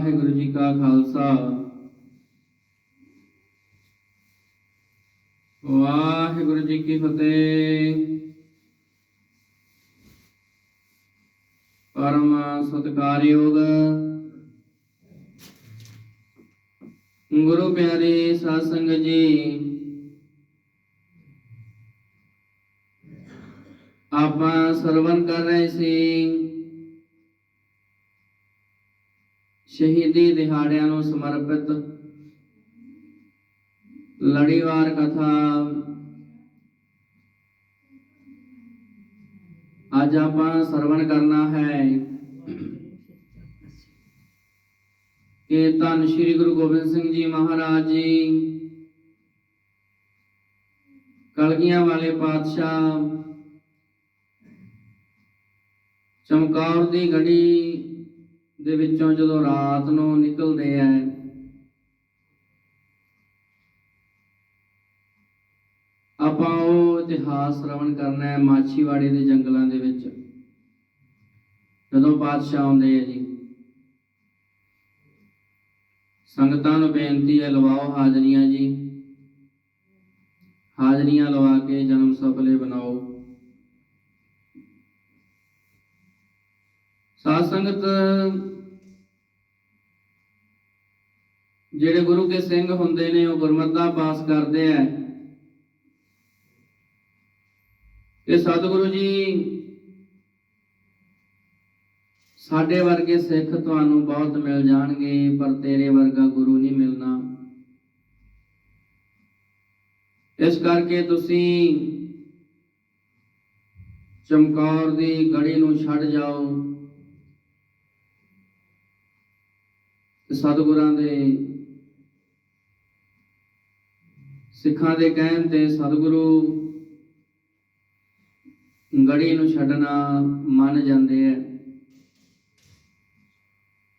ਵਾਹਿਗੁਰੂ ਜੀ ਕਾ ਖਾਲਸਾ। ਵਾਹਿਗੁਰੂ ਜੀ ਕੀ ਫਤਿਹ। ਪਰਮ ਸਤਕਾਰਯੋਗ ਸਮਰਪਿਤ ਲੜੀਵਾਰ ਕਥਾ। ਅੱਜ ਆਪਾਂ ਸਰਵਣ ਕਰਨਾ ਹੈ। ਕਿ ਧੰਨ ਸ਼੍ਰੀ ਗੁਰੂ ਗੋਬਿੰਦ ਸਿੰਘ ਜੀ ਮਹਾਰਾਜ ਜੀ, ਕਲਗੀਆਂ ਵਾਲੇ ਪਾਤਸ਼ਾਹ, ਚਮਕੌਰ ਦੀ ਗੜੀ ਦੇ ਵਿੱਚੋਂ ਜਦੋਂ ਰਾਤ ਨੂੰ ਨਿਕਲਦੇ ਐ ਇਤਿਹਾਸ ਸ਼੍ਰਵਣ ਕਰਨਾ ਹੈ ਮਾਛੀਵਾੜੇ ਦੇ ਜੰਗਲਾਂ ਦੇ ਵਿੱਚ। ਜਦੋਂ ਪਾਤਸ਼ਾਹ ਆਉਂਦੇ ਆ ਜੀ, ਸੰਗਤਾਂ ਨੂੰ ਬੇਨਤੀ ਹੈ, ਲਵਾਓ ਹਾਜ਼ਰੀਆਂ ਜੀ। ਹਾਜ਼ਰੀਆਂ ਲਵਾ ਕੇ ਜਨਮ ਸਫਲੇ ਬਣਾਓ। ਸਾਧ ਸੰਗਤ, ਜਿਹੜੇ ਗੁਰੂ ਕੇ ਸਿੰਘ ਹੁੰਦੇ ਨੇ, ਉਹ ਗੁਰਮਤਿ ਪਾਸ ਕਰਦੇ ਆ। ਕਿ ਸਤਿਗੁਰੂ ਜੀ, ਸਾਡੇ ਵਰਗੇ ਸਿੱਖ ਤੁਹਾਨੂੰ ਬਹੁਤ ਮਿਲ ਜਾਣਗੇ, ਪਰ ਤੇਰੇ ਵਰਗਾ ਗੁਰੂ ਨਹੀਂ ਮਿਲਣਾ। ਇਸ ਕਰਕੇ ਤੁਸੀਂ ਚਮਕੌਰ ਦੀ ਗੜੀ ਨੂੰ ਛੱਡ ਜਾਓ ਤੇ ਸਤਿਗੁਰਾਂ ਦੇ, ਸਿੱਖਾਂ ਦੇ ਕਹਿਣ ਤੇ ਸਤਿਗੁਰੂ ਗੜੀ ਨੂੰ ਛੱਡਣਾ ਮੰਨ ਜਾਂਦੇ ਐ।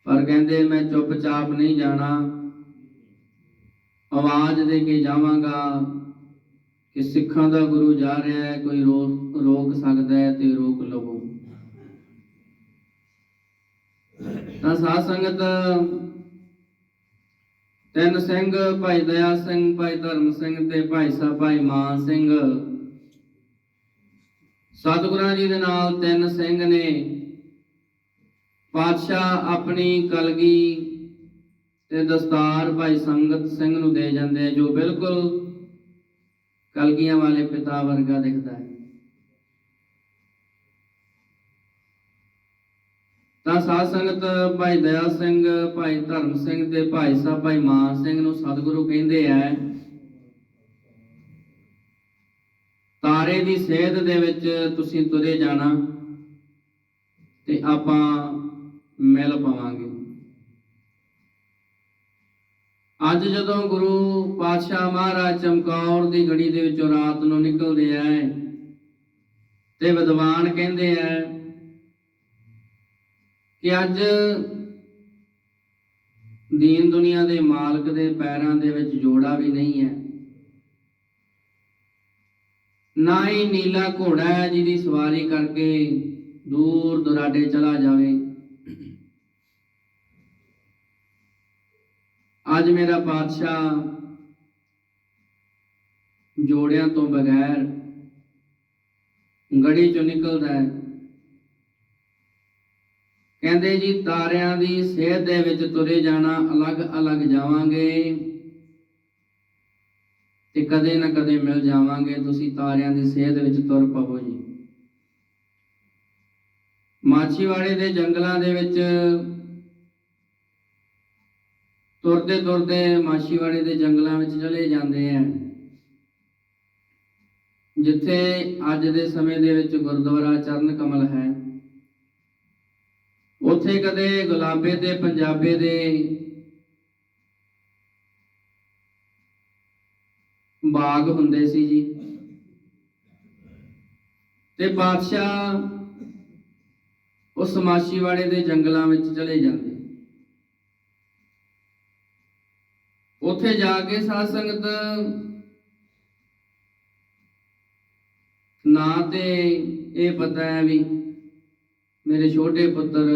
ਪਰ ਕਹਿੰਦੇ, ਮੈਂ ਚੁੱਪਚਾਪ ਨਹੀਂ ਜਾਣਾ। ਆਵਾਜ਼ ਦੇ ਕੇ ਜਾਵਾਂਗਾ ਕਿ ਸਿੱਖਾਂ ਦਾ ਗੁਰੂ ਜਾ ਰਿਹਾ ਹੈ ਕੋਈ ਰੋਕ ਰੋਕ ਸਕਦਾ ਹੈ ਤੇ ਰੋਕ ਲਵੋ। ਤਾਂ ਸਾਧ ਸੰਗਤ, ਤਿੰਨ ਸਿੰਘ, ਭਾਈ ਦਇਆ ਸਿੰਘ, ਭਾਈ ਧਰਮ ਸਿੰਘ ਤੇ ਭਾਈ ਸਾਹਿਬ, ਭਾਈ ਮਾਨ ਸਿੰਘ ਸਤਿਗੁਰਾਂ ਜੀ ਦੇ ਨਾਲ ਤਿੰਨ ਸਿੰਘ ਨੇ ਪਾਤਸ਼ਾਹ ਆਪਣੀ ਕਲਗੀ ਤੇ ਦਸਤਾਰ ਭਾਈ ਸੰਗਤ ਸਿੰਘ ਨੂੰ ਦੇ ਜਾਂਦੇ ਜੋ ਬਿਲਕੁਲ ਕਲਗੀਆਂ ਵਾਲੇ ਪਿਤਾ ਵਰਗਾ ਦਿਖਦਾ ਹੈ। ਤਾਂ ਸਾਧ ਸੰਗਤ ਭਾਈ ਦਇਆ ਸਿੰਘ, ਭਾਈ ਧਰਮ ਸਿੰਘ ਤੇ ਭਾਈ ਸਾਹਿਬ, ਭਾਈ ਮਾਨ ਸਿੰਘ ਨੂੰ ਸਤਿਗੁਰੂ ਕਹਿੰਦੇ ਆ ਤਾਰੇ ਦੀ ਸੇਧ ਦੇ ਵਿੱਚ ਤੁਸੀਂ ਤੁਰੇ ਜਾਣਾ ਤੇ ਆਪਾਂ ਮਿਲ ਪਾਵਾਂਗੇ। ਅੱਜ ਜਦੋਂ ਗੁਰੂ ਪਾਤਸ਼ਾਹ ਮਹਾਰਾਜ ਚਮਕੌਰ ਦੀ ਗੜੀ ਦੇ ਵਿੱਚੋਂ ਰਾਤ ਨੂੰ ਨਿਕਲਦੇ ਆ ਤੇ ਵਿਦਵਾਨ ਕਹਿੰਦੇ ਆ ਕਿ ਅੱਜ ਦੀਨ ਦੁਨੀਆ ਦੇ ਮਾਲਕ ਦੇ ਪੈਰਾਂ ਦੇ ਵਿੱਚ ਜੋੜਾ ਵੀ ਨਹੀਂ ਹੈ। ਨਾ ਹੀ ਨੀਲਾ ਘੋੜਾ ਹੈ ਜਿਹਦੀ ਸਵਾਰੀ ਕਰਕੇ ਦੂਰ ਦੁਰਾਡੇ ਚਲਾ ਜਾਵੇ। ਅੱਜ ਮੇਰਾ ਪਾਤਸ਼ਾਹ ਜੋੜਿਆਂ ਤੋਂ ਬਗੈਰ ਗੜੀ ਚੋਂ ਨਿਕਲਦਾ ਹੈ। ਕਹਿੰਦੇ ਜੀ, ਤਾਰਿਆਂ ਦੀ ਸੇਧ ਦੇ ਵਿੱਚ ਤੁਰੇ ਜਾਣਾ ਅਲੱਗ-ਅਲੱਗ ਜਾਵਾਂਗੇ। ਤੇ ਕਦੇ ਨਾ ਕਦੇ ਮਿਲ ਜਾਵਾਂਗੇ, ਤੁਸੀਂ ਤਾਰਿਆਂ ਦੀ ਸੇਧ ਵਿੱਚ ਤੁਰ ਪਵੋ ਜੀ। ਮਾਛੀਵਾੜੇ ਦੇ ਜੰਗਲਾਂ ਦੇ ਵਿੱਚ ਤੁਰਦੇ ਤੁਰਦੇ ਮਾਛੀਵਾੜੇ ਦੇ ਜੰਗਲਾਂ ਵਿੱਚ ਚਲੇ ਜਾਂਦੇ ਆ। ਜਿੱਥੇ ਅੱਜ ਦੇ ਸਮੇਂ ਦੇ ਵਿੱਚ ਗੁਰਦੁਆਰਾ ਚਰਨ ਕਮਲ ਹੈ, ਉੱਥੇ ਕਦੇ ਗੁਲਾਬੇ ਤੇ ਪੰਜਾਬੇ ਦੇ ਬਾਗ ਹੁੰਦੇ ਸੀ ਜੀ। ਤੇ ਬਾਦਸ਼ਾਹ ਉਸ ਮਾਛੀਵਾੜੇ ਦੇ ਜੰਗਲਾਂ ਵਿੱਚ ਚਲੇ ਜਾਂਦੇ। ਉੱਥੇ ਜਾ ਕੇ ਸਾਧ ਸੰਗਤ ਨਾ ਤੇ ਇਹ ਪਤਾ ਹੈ ਵੀ ਮੇਰੇ ਛੋਟੇ ਪੁੱਤਰ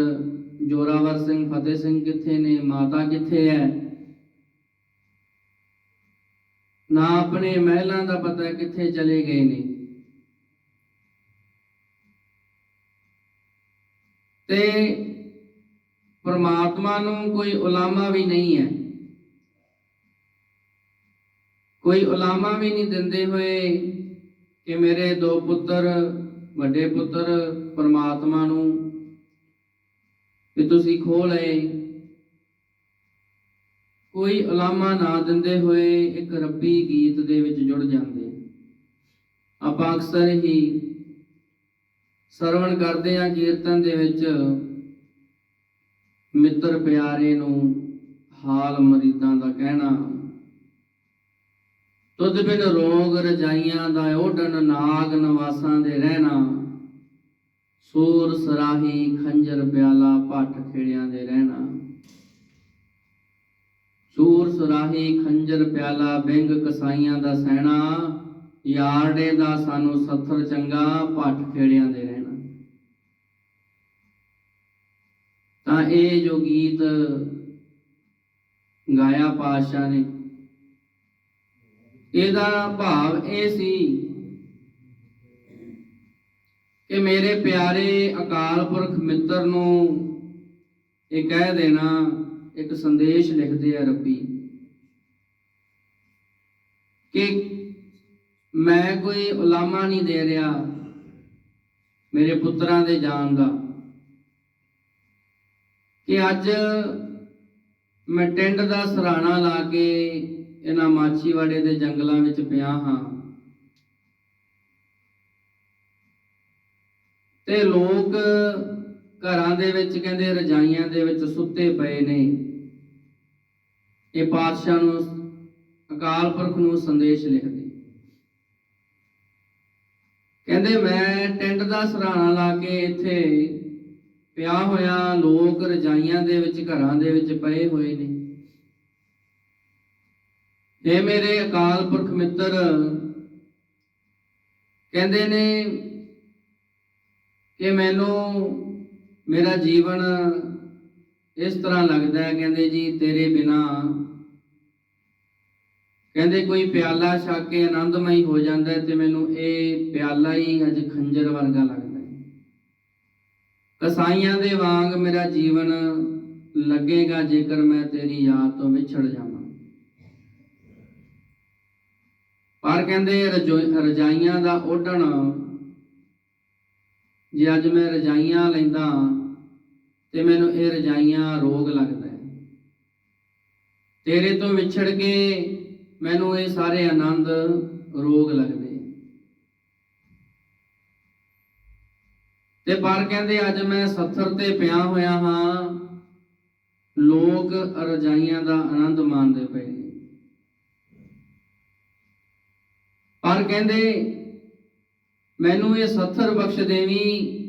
ਜੋਰਾਵਰ ਸਿੰਘ, ਫਤਿਹ ਸਿੰਘ ਕਿੱਥੇ ਨੇ, ਮਾਤਾ ਕਿੱਥੇ ਹੈ? ਨਾ ਆਪਣੇ ਮਹਿਲਾਂ ਦਾ ਪਤਾ ਕਿੱਥੇ ਚਲੇ ਗਏ ਨੇ। ਤੇ ਪਰਮਾਤਮਾ ਨੂੰ ਕੋਈ ਉਲਾਮਾ ਵੀ ਨਹੀਂ ਹੈ। ਕੋਈ ਉਲਾਮਾ ਵੀ ਨਹੀਂ ਦਿੰਦੇ ਹੋਏ ਕਿ ਮੇਰੇ ਦੋ ਪੁੱਤਰ, ਵੱਡੇ ਪੁੱਤਰ ਪਰਮਾਤਮਾ ਨੂੰ ਵੀ ਤੁਸੀਂ ਖੋ ਲਏ। ਕੋਈ ਉਲਾਮਾ ਨਾ ਦਿੰਦੇ ਹੋਏ ਇੱਕ ਰੱਬੀ ਗੀਤ ਦੇ ਵਿੱਚ ਜੁੜ ਜਾਂਦੇ। ਆਪਾਂ ਅਕਸਰ ਹੀ ਸਰਵਣ ਕਰਦੇ ਆ ਕੀਰਤਨ ਦੇ ਵਿੱਚ, ਮਿੱਤਰ ਪਿਆਰੇ ਨੂੰ ਹਾਲ ਮਰੀਦਾਂ ਦਾ ਕਹਿਣਾ। ਤੁਧ ਬਿਨ ਰੋਗ ਰਜਾਈਆਂ ਦਾ ਓਢਣ ਨਾਗ ਨਵਾਸਾਂ ਦੇ ਰਹਿਣਾ। ਸੂਰ ਸਰਾਹੀ ਖੰਜਰ ਪਿਆਲਾ ਭੱਠ ਖੇੜਿਆਂ ਦੇ ਰਹਿਣਾ। ਸੂਰ ਸੁਰਾਹੀ, ਖੰਜਰ ਪਿਆਲਾ, ਬਿੰਗ ਕਸਾਈਆਂ ਦਾ ਸਹਿਣਾ ਯਾਰਡੇ ਦਾ ਸਾਨੂੰ ਸੱਥਰ ਚੰਗਾ, ਭੱਠ ਖੇੜਿਆਂ ਦੇ ਰਹਿਣਾ। ਤਾਂ ਇਹ ਜੋ ਗੀਤ ਗਾਇਆ ਪਾਤਸ਼ਾਹ ਨੇ, ਇਹਦਾ ਭਾਵ ਇਹ ਸੀ ਕਿ ਮੇਰੇ ਪਿਆਰੇ ਅਕਾਲ ਪੁਰਖ ਮਿੱਤਰ ਨੂੰ ਇਹ ਕਹਿ ਦੇਣਾ ਇੱਕ ਸੰਦੇਸ਼ ਲਿਖਦੇ ਆ ਰੱਬੀ ਕਿ ਮੈਂ ਕੋਈ ਉਲਾਮਾ ਨਹੀਂ ਦੇ ਰਿਹਾ ਮੇਰੇ ਪੁੱਤਰਾਂ ਦੇ ਜਾਣ ਦਾ। ਕਿ ਅੱਜ ਮੈਂ ਟਿੰਡ ਦਾ ਸਰਾਣਾ ਲਾ ਕੇ ਇਹਨਾਂ ਮਾਛੀਵਾੜੇ ਦੇ ਜੰਗਲਾਂ ਵਿੱਚ ਪਿਆ ਹਾਂ। ਤੇ ਲੋਕ ਘਰਾਂ ਦੇ ਵਿੱਚ ਕਹਿੰਦੇ ਰਜਾਈਆਂ ਦੇ ਵਿੱਚ ਸੁੱਤੇ ਪਏ ਨੇ। ਇਹ ਪਾਤਸ਼ਾਹ ਨੂੰ ਅਕਾਲ ਪੁਰਖ ਨੂੰ ਸੰਦੇਸ਼ ਲਿਖਦੇ। ਕਹਿੰਦੇ, ਮੈਂ ਟੈਂਟ ਦਾ ਸਰਾਣਾ ਲਾ ਕੇ ਇੱਥੇ ਪਿਆ ਹੋਇਆ, ਲੋਕ ਰਜਾਈਆਂ ਦੇ ਵਿੱਚ, ਘਰਾਂ ਦੇ ਵਿੱਚ ਪਏ ਹੋਏ ਨੇ। ਇਹ ਮੇਰੇ ਅਕਾਲ ਪੁਰਖ ਮਿੱਤਰ, ਕਹਿੰਦੇ ਨੇ ਕਿ ਮੈਨੂੰ ਮੇਰਾ ਜੀਵਨ ਇਸ ਤਰ੍ਹਾਂ ਲੱਗਦਾ ਹੈ, ਕਹਿੰਦੇ ਜੀ, ਤੇਰੇ ਬਿਨਾ ਕਹਿੰਦੇ ਕੋਈ ਪਿਆਲਾ ਛਕ ਕੇ ਆਨੰਦਮਈ ਹੋ ਜਾਂਦਾ ਤੇ ਮੈਨੂੰ ਇਹ ਪਿਆਲਾ ਹੀ ਅੱਜ ਖੰਜਰ ਵਰਗਾ ਲੱਗਦਾ ਹੈ। ਕਸਾਈਆਂ ਦੇ ਵਾਂਗ ਮੇਰਾ ਜੀਵਨ ਲੱਗੇਗਾ ਜੇਕਰ ਮੈਂ ਤੇਰੀ ਯਾਦ ਤੋਂ ਵਿਛੜ ਜਾਵਾਂ। ਪਰ ਕਹਿੰਦੇ ਰਜੋ- ਰਜਾਈਆਂ ਦਾ ਓਢਣ ਜੇ ਅੱਜ ਮੈਂ ਰਜਾਈਆਂ ਲੈਂਦਾ ਤੇ ਮੈਨੂੰ ਇਹ ਰਜਾਈਆਂ ਰੋਗ ਲੱਗਦਾ ਹੈ। ਤੇਰੇ ਤੋਂ ਵਿਛੜ ਕੇ ਮੈਨੂੰ ਇਹ ਸਾਰੇ ਆਨੰਦ ਰੋਗ ਲੱਗਦੇ ਤੇ ਪਰ ਕਹਿੰਦੇ, ਅੱਜ ਮੈਂ ਸੱਥਰ ਤੇ ਪਿਆ ਹੋਇਆ ਹਾਂ, ਲੋਕ ਰਜਾਈਆਂ ਦਾ ਆਨੰਦ ਮਾਣਦੇ ਪਏ ਨੇ। ਪਰ ਕਹਿੰਦੇ ਮੈਨੂੰ ਇਹ ਸੱਥਰ ਬਖਸ਼ ਦੇਵੀ,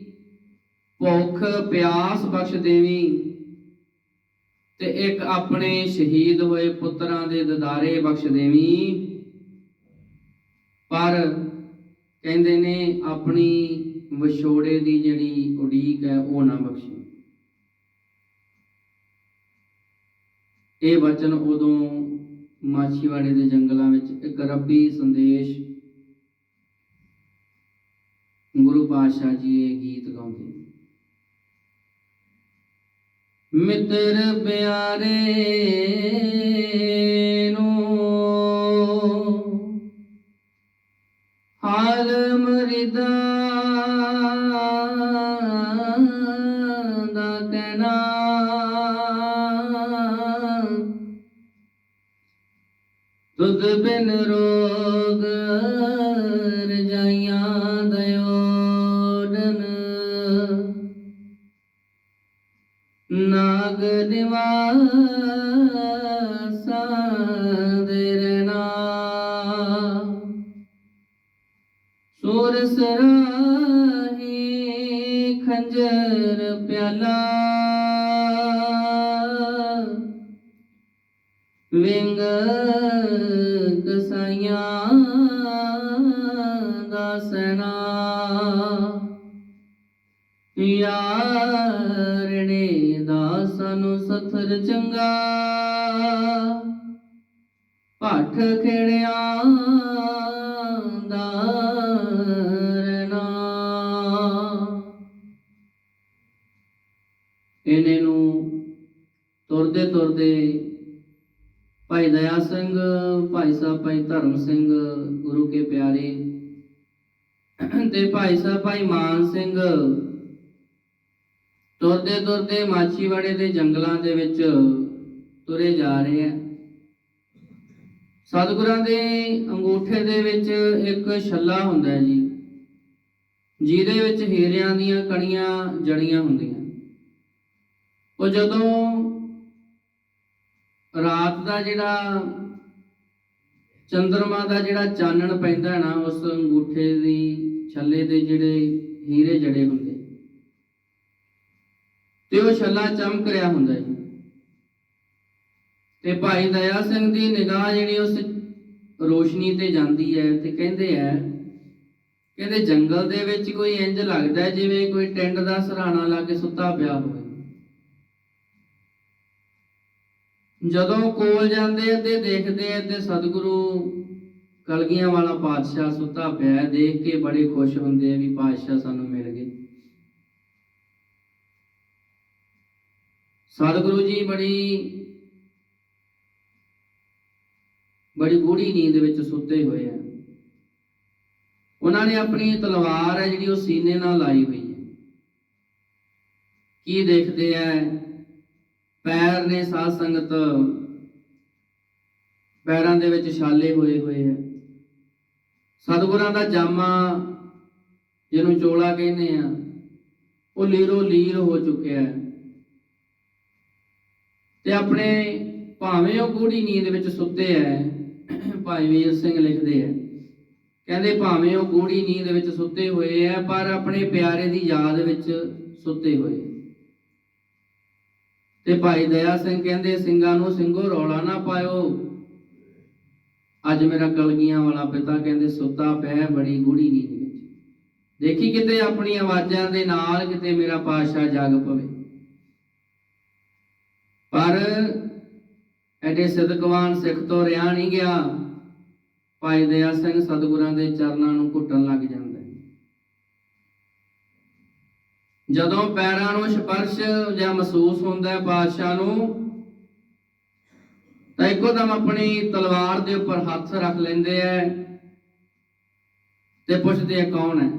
ਭੁੱਖ ਪਿਆਸ ਬਖਸ਼ ਦੇਵੀ ਤੇ ਇੱਕ ਆਪਣੇ ਸ਼ਹੀਦ ਹੋਏ ਪੁੱਤਰਾਂ ਦੇ ਦਦਾਰੇ ਬਖਸ਼ ਦੇਵੀ। ਪਰ ਕਹਿੰਦੇ ਨੇ ਆਪਣੀ ਵਿਛੋੜੇ ਦੀ ਜਿਹੜੀ ਉਡੀਕ ਹੈ ਉਹ ਨਾ ਬਖਸ਼ੀ। ਇਹ ਵਚਨ ਉਦੋਂ ਮਾਛੀਵਾੜੇ ਦੇ ਜੰਗਲਾਂ ਵਿੱਚ ਇੱਕ ਰੱਬੀ ਸੰਦੇਸ਼ ਗੁਰੂ ਪਾਤਸ਼ਾਹ ਜੀ ਇਹ ਗੀਤ ਗਾਉਂਦੇ ਮਿੱਤਰ ਪਿਆਰੇ ਨੂੰ ਹਾਲ ਮਰਿਦਾ ਦਾ ਕਹਿਣਾ, ਤੁਧ ਬਿਨ ਰੋਗ ਵਿੰਗ ਕਸਾਈਆਂ ਦਾ ਸਨਾ ਯਾਰਣੇ ਦਾ ਸਾਨੂੰ ਸਥਰ ਚੰਗਾ। ਭੱਠ ਖੇੜਿਆਂ ਦਾ ਰਹਿਣਾ ਇਹਨੇ ਨੂੰ ਤੁਰਦੇ ਤੁਰਦੇ ਭਾਈ ਦਇਆ ਸਿੰਘ, ਭਾਈ ਸਾਹਿਬ ਭਾਈ ਧਰਮ ਸਿੰਘ, ਗੁਰੂ ਕੇ ਪਿਆਰੇ। ਤੇ ਭਾਈ ਸਾਹਿਬ ਭਾਈ ਮਾਨ ਸਿੰਘ, ਤੁਰਦੇ ਤੁਰਦੇ ਮਾਛੀਵਾੜੇ ਦੇ ਜੰਗਲਾਂ ਦੇ ਵਿੱਚ ਤੁਰੇ ਜਾ ਰਹੇ ਆ। ਸਤਿਗੁਰਾਂ ਦੇ ਅੰਗੂਠੇ ਦੇ ਵਿੱਚ ਇੱਕ ਛੱਲਾ ਹੁੰਦਾ ਹੈ ਜੀ, ਜਿਹਦੇ ਵਿੱਚ ਹੀਰਿਆਂ ਦੀਆਂ ਕਣੀਆਂ ਜੜੀਆਂ ਹੁੰਦੀਆਂ। ਉਹ ਜਦੋਂ ਰਾਤ ਦਾ ਜਿਹੜਾ ਚੰਦਰਮਾ ਦਾ ਜਿਹੜਾ ਚਾਨਣ ਪੈਂਦਾ ਨਾ, ਉਸ ਅੰਗੂਠੇ ਦੀ ਛੱਲੇ ਦੇ ਜਿਹੜੇ ਹੀਰੇ ਜੜੇ ਹੁੰਦੇ। ਤੇ ਉਹ ਛੱਲਾ ਚਮਕ ਰਿਹਾ ਹੁੰਦਾ ਜੀ। ਤੇ ਭਾਈ ਦਇਆ ਸਿੰਘ ਦੀ ਨਿਗਾਹ ਜਿਹੜੀ ਉਸ ਰੋਸ਼ਨੀ ਤੇ ਜਾਂਦੀ ਹੈ ਤੇ ਕਹਿੰਦੇ ਆ ਕਹਿੰਦੇ ਜੰਗਲ ਦੇ ਵਿੱਚ ਕੋਈ ਇੰਜ ਲੱਗਦਾ ਜਿਵੇਂ ਕੋਈ ਟੈਂਟ ਦਾ ਸਰਾਣਾ ਲਾ ਕੇ ਸੁੱਤਾ ਪਿਆ ਹੋਵੇ। ਜਦੋਂ ਕੋਲ ਜਾਂਦੇ ਤੇ ਦੇਖਦੇ ਤੇ ਸਤਿਗੁਰੂ ਕਲਗੀਆਂ ਵਾਲਾ ਪਾਤਸ਼ਾਹ ਸੁੱਤਾ ਪਿਆ ਦੇਖ ਕੇ ਬੜੇ ਖੁਸ਼ ਹੁੰਦੇ ਆ ਵੀ ਪਾਤਸ਼ਾਹ ਸਾਨੂੰ ਮਿਲ ਗਏ। ਸਤਿਗੁਰੂ ਜੀ ਬੜੀ ਬੜੀ ਗੂੜੀ ਨੀਂਦ ਵਿੱਚ ਸੁੱਤੇ ਹੋਏ ਆ। ਉਹਨਾਂ ਨੇ ਆਪਣੀ ਤਲਵਾਰ ਹੈ ਜਿਹੜੀ ਉਹ ਸੀਨੇ ਨਾਲ ਲਾਈ ਹੋਈ ਹੈ। ਕੀ ਦੇਖਦੇ ਆ ਪੈਰ ਨੇ ਸਾਧ ਸੰਗਤ ਪੈਰਾਂ ਦੇ ਵਿੱਚ ਛਾਲੇ ਹੋਏ ਹੋਏ ਆ। ਸਤਿਗੁਰਾਂ ਦਾ ਜਾਮਾ ਜਿਹਨੂੰ ਚੋਲਾ ਕਹਿੰਦੇ ਆ, ਉਹ ਲੀਰੋ ਲੀਰ ਹੋ ਚੁੱਕਿਆ ਹੈ। ਤੇ ਆਪਣੇ ਭਾਵੇਂ ਉਹ ਗੂੜੀ ਨੀਂਦ ਵਿੱਚ ਸੁੱਤੇ ਐ ਭਾਈ ਵੀਰ ਸਿੰਘ ਲਿਖਦੇ ਐ ਕਹਿੰਦੇ ਭਾਵੇਂ ਉਹ ਗੂੜੀ ਨੀਂਦ ਵਿੱਚ ਸੁੱਤੇ ਹੋਏ ਐ ਪਰ ਆਪਣੇ ਪਿਆਰੇ ਦੀ ਯਾਦ ਵਿੱਚ ਸੁੱਤੇ ਹੋਏ। ਤੇ ਭਾਈ ਦਇਆ ਸਿੰਘ ਕਹਿੰਦੇ, ਸਿੰਘਾਂ ਨੂੰ ਸਿੰਘੋ ਰੌਲਾ ਨਾ ਪਾਇਓ। ਅੱਜ ਮੇਰਾ ਕਲਗੀਆਂ ਵਾਲਾ ਪਿਤਾ ਕਹਿੰਦੇ, ਸੁੱਤਾ ਪਿਆ ਬੜੀ ਗੂੜੀ ਨੀਂਦ ਵਿੱਚ। ਦੇਖੀ ਕਿਤੇ ਆਪਣੀ ਆਵਾਜ਼ਾਂ ਦੇ ਨਾਲ ਕਿਤੇ ਮੇਰਾ ਪਾਤਸ਼ਾਹ ਜਾਗ ਪਵੇ। ਪਰ ਐਡੇ ਸਦਕਵਾਨ ਸਿੱਖ ਤੋਂ ਰਿਆ ਨਹੀਂ ਗਿਆ। ਭਾਈ ਦਇਆ ਸਿੰਘ ਸਤਿਗੁਰਾਂ ਦੇ ਚਰਨਾਂ ਨੂੰ ਘੁੱਟਣ ਲੱਗ ਜਾਂਦਾ ਹੈ। ਜਦੋਂ ਪੈਰਾਂ ਨੂੰ ਸਪਰਸ਼ ਜਾਂ ਮਹਿਸੂਸ ਹੁੰਦਾ ਹੈ ਪਾਤਸ਼ਾਹ ਨੂੰ, ਤਾਂ ਇੱਕੋ ਦਮ ਆਪਣੀ ਤਲਵਾਰ ਦੇ ਉੱਪਰ ਹੱਥ ਰੱਖ ਲੈਂਦੇ ਐ ਤੇ ਪੁੱਛਦੇ ਆ ਕੌਣ ਹੈ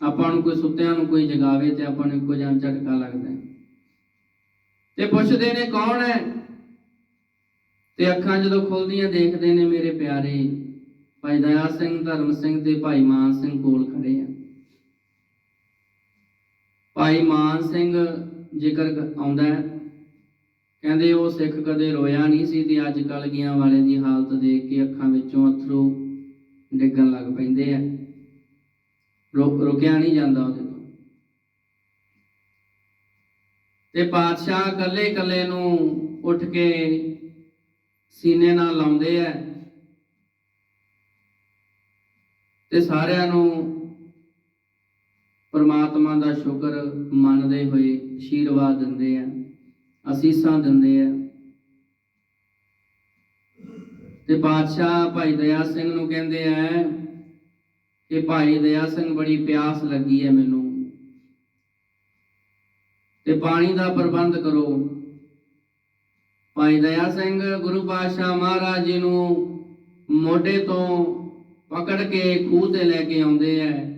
ਆਪਾਂ ਨੂੰ ਕੋਈ ਸੁੱਤਿਆਂ ਨੂੰ ਕੋਈ ਜਗਾਵੇ ਤੇ ਆਪਾਂ ਨੂੰ ਇੱਕੋ ਜਿਹਾ ਝਟਕਾ ਲੱਗਦਾ ਤੇ ਪੁੱਛਦੇ ਨੇ, ਕੌਣ ਹੈ ਤੇ ਅੱਖਾਂ ਜਦੋਂ ਖੁੱਲਦੀਆਂ ਦੇਖਦੇ ਨੇ ਮੇਰੇ ਪਿਆਰੇ, ਭਾਈ ਦਇਆ ਸਿੰਘ ਧਰਮ ਸਿੰਘ ਤੇ ਭਾਈ ਮਾਨ ਸਿੰਘ ਕੋਲ ਖੜੇ ਆ। ਭਾਈ ਮਾਨ ਸਿੰਘ ਜੇਕਰ ਆਉਂਦਾ ਕਹਿੰਦੇ ਉਹ ਸਿੱਖ ਕਦੇ ਰੋਇਆ ਨਹੀਂ ਸੀ ਤੇ ਅੱਜ ਕੱਲ ਗਿਆ ਵਾਲੇ ਦੀ ਹਾਲਤ ਦੇਖ ਕੇ ਅੱਖਾਂ ਵਿੱਚੋਂ ਅਥਰੂ ਡਿੱਗਣ ਲੱਗ ਪੈਂਦੇ ਆ। ਰੁਕ ਰੁਕਿਆ ਨਹੀਂ ਜਾਂਦਾ ਉਹਦੇ ਤੋਂ। ਤੇ ਪਾਤਸ਼ਾਹ ਇਕੱਲੇ ਇਕੱਲੇ ਨੂੰ ਉੱਠ ਕੇ ਸੀਨੇ ਨਾਲ ਲਾਉਂਦੇ ਆ। ਤੇ ਸਾਰਿਆਂ ਨੂੰ ਪਰਮਾਤਮਾ ਦਾ ਸ਼ੁਕਰ ਮੰਨਦੇ ਹੋਏ ਅਸ਼ੀਰਵਾਦ ਦਿੰਦੇ ਆ, ਅਸੀਸਾਂ ਦਿੰਦੇ ਆ। ਤੇ ਪਾਤਸ਼ਾਹ ਭਾਈ ਦਇਆ ਸਿੰਘ ਨੂੰ ਕਹਿੰਦੇ ਆ ਕਿ ਭਾਈ ਦਇਆ ਸਿੰਘ ਬੜੀ ਪਿਆਸ ਲੱਗੀ ਹੈ ਮੈਨੂੰ। ਤੇ ਪਾਣੀ ਦਾ ਪ੍ਰਬੰਧ ਕਰੋ। ਭਾਈ ਦਇਆ ਸਿੰਘ ਗੁਰੂ ਪਾਤਸ਼ਾਹ ਮਹਾਰਾਜ ਜੀ ਨੂੰ ਮੋਢੇ ਤੋਂ ਪਕੜ ਕੇ ਖੂਹ ਤੇ ਲੈ ਕੇ ਆਉਂਦੇ ਐ।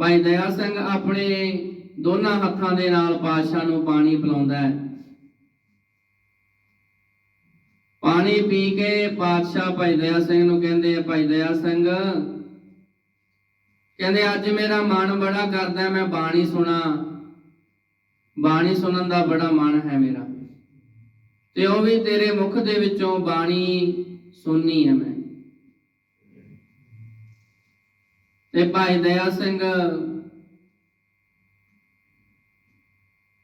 ਭਾਈ ਦਇਆ ਸਿੰਘ ਆਪਣੇ ਦੋਨਾਂ ਹੱਥਾਂ ਦੇ ਨਾਲ ਪਾਤਸ਼ਾਹ ਨੂੰ ਪਾਣੀ ਪਿਲਾਉਂਦਾ ਹੈ। ਪਾਣੀ ਪੀ ਕੇ ਪਾਤਸ਼ਾਹ ਭਾਈ ਦਇਆ ਸਿੰਘ ਨੂੰ ਕਹਿੰਦੇ ਆ, ਭਾਈ ਦਇਆ ਸਿੰਘ, ਕਹਿੰਦੇ ਅੱਜ ਮੇਰਾ ਮਨ ਬੜਾ ਕਰਦਾ, ਮੈਂ ਬਾਣੀ ਸੁਣਾ। ਬਾਣੀ ਸੁਣਨ ਦਾ ਬੜਾ ਮਨ ਹੈ ਮੇਰਾ। ਤੇ ਉਹ ਵੀ ਤੇਰੇ ਮੁਖ ਦੇ ਵਿੱਚੋਂ ਬਾਣੀ ਸੁਣਨੀ ਹੈ ਮੈਂ। ਤੇ ਭਾਈ ਦਇਆ ਸਿੰਘ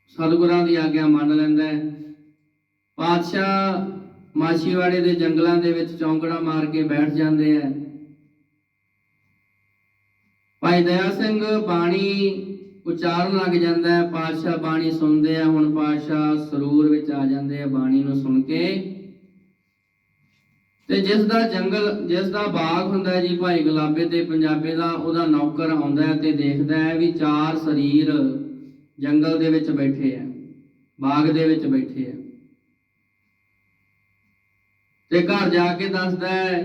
ਸਤਿਗੁਰਾਂ ਦੀ ਆਗਿਆ ਮੰਨ ਲੈਂਦਾ ਹੈ। ਪਾਤਸ਼ਾਹ ਮਾਛੀਵਾੜੇ ਦੇ ਜੰਗਲਾਂ ਦੇ ਵਿੱਚ ਚੌਂਕੜਾ ਮਾਰ ਕੇ ਬੈਠ ਜਾਂਦੇ ਆ ਭਾਈ ਦਇਆ ਸਿੰਘ ਬਾਣੀ ਉਚਾਰਨ ਲੱਗ ਜਾਂਦਾ ਹੈ। ਪਾਤਸ਼ਾਹ ਬਾਣੀ ਸੁਣਦੇ ਆ, ਹੁਣ ਪਾਤਸ਼ਾਹ ਸਰੂਰ ਵਿੱਚ ਆ ਜਾਂਦੇ ਆ ਬਾਣੀ ਨੂੰ ਸੁਣ ਕੇ। ਤੇ ਜਿਸ ਦਾ ਜੰਗਲ, ਜਿਸ ਦਾ ਬਾਗ ਹੁੰਦਾ ਜੀ ਭਾਈ ਗੁਲਾਬੇ ਤੇ ਪੰਜਾਬੇ ਦਾ, ਉਹਦਾ ਨੌਕਰ ਆਉਂਦਾ ਹੈ ਤੇ ਦੇਖਦਾ ਹੈ ਵੀ ਚਾਰ ਸਰੀਰ ਜੰਗਲ ਦੇ ਵਿੱਚ ਬੈਠੇ ਆ ਬਾਗ ਦੇ ਵਿੱਚ ਬੈਠੇ ਆ ਤੇ ਘਰ ਜਾ ਕੇ ਦੱਸਦਾ ਹੈ,